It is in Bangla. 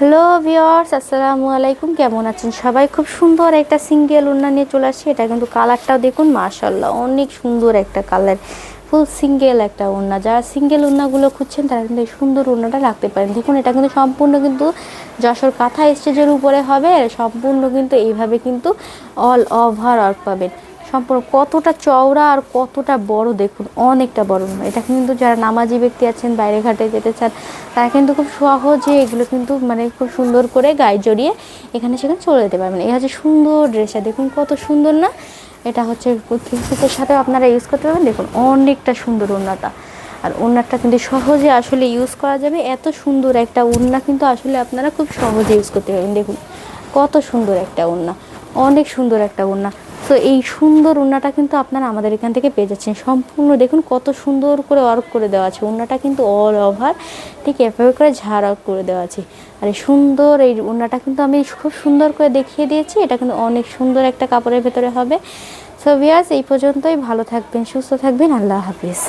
হ্যালো ভিওর্স আসসালামু আলাইকুম। কেমন আছেন সবাই? খুব সুন্দর একটা সিঙ্গেল উন্না নিয়ে চলে আসছি। এটা কিন্তু কালারটাও দেখুন মাশাল্লাহ অনেক সুন্দর একটা কালার। ফুল সিঙ্গেল একটা উন্না। যারা সিঙ্গেল উন্নাগুলো খুঁজছেন, তারা কিন্তু এই সুন্দর উন্নাটা রাখতে পারেন। দেখুন, এটা কিন্তু সম্পূর্ণ কিন্তু যশোর কাঁথা স্টেজের উপরে হবে। সম্পূর্ণ কিন্তু এইভাবে কিন্তু অল ওভার ওয়ার্ক পাবেন। সম্পূর্ণ কতটা চওড়া আর কতটা বড় দেখুন, অনেকটা বড়। এটা কিন্তু যারা নামাজি ব্যক্তি আছেন বাইরে ঘাটে যেতে চান, তারা কিন্তু খুব সহজে এগুলো কিন্তু মানে খুব সুন্দর করে গায়ে জড়িয়ে এখানে সেখানে চলে যেতে পারবেন। এই হচ্ছে সুন্দর ড্রেসটা দেখুন কত সুন্দর না? এটা হচ্ছে থ্রিপিসের সাথে আপনারা ইউজ করতে পারবেন, দেখুন অনেকটা সুন্দর ওড়নাটা। আর ওড়নাটা কিন্তু সহজে আসলে ইউজ করা যাবে, এত সুন্দর একটা ওড়না কিন্তু আসলে আপনারা খুব সহজে ইউজ করতে পারবেন। দেখুন কত সুন্দর একটা ওড়না, অনেক সুন্দর একটা ওড়না। তো এই সুন্দর উন্নাটা কিন্তু আপনারা আমাদের এখান থেকে পেয়ে যাচ্ছেন। সম্পূর্ণ দেখুন কত সুন্দর করে ওয়ার্ক করে দেওয়া আছে। উন্নাটা কিন্তু অল ওভার ঠিক এভাবে করে ঝাড় ওয়ার্ক করে দেওয়া আছে। আর এই সুন্দর এই উন্নাটা কিন্তু আমি খুব সুন্দর করে দেখিয়ে দিয়েছি। এটা কিন্তু অনেক সুন্দর একটা কাপড়ের ভেতরে হবে। সো ভিয়াস এই পর্যন্তই। ভালো থাকবেন, সুস্থ থাকবেন। আল্লাহ হাফিজ।